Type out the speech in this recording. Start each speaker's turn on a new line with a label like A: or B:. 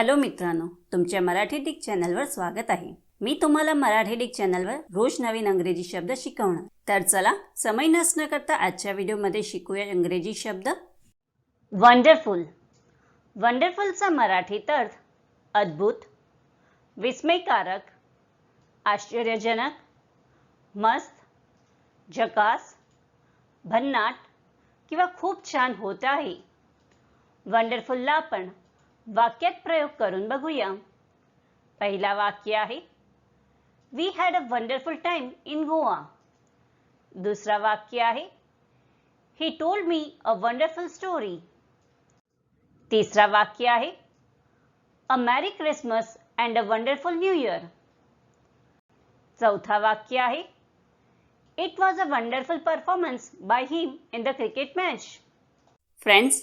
A: Hello मित्रांनो तुमच्या Marathi Dick चॅनलवर स्वागत आहे. मी तुम्हाला मराठी डिक चॅनलवर रोज नवीन अंग्रेजी शब्द शिकवणार. तर चला समय नसणं करता आजच्या व्हिडिओमध्ये शिकूया इंग्रजी शब्द. वंडरफुल वंडरफुलचा मराठीत अर्थ अद्भुत विस्मयकारक आश्चर्यजनक मस्त झकास भन्नाट किंवा खूप छान होत आहे. वंडरफुलला आपण वाक्यात प्रयोग करून बघूया. पहिला वाक्य आहे we had a wonderful time in Goa दुसरा वाक्य आहे he told me a wonderful story तिसरा वाक्य आहे a merry Christmas and a wonderful new year चौथा वाक्य आहे it was a wonderful performance by him in the cricket match friends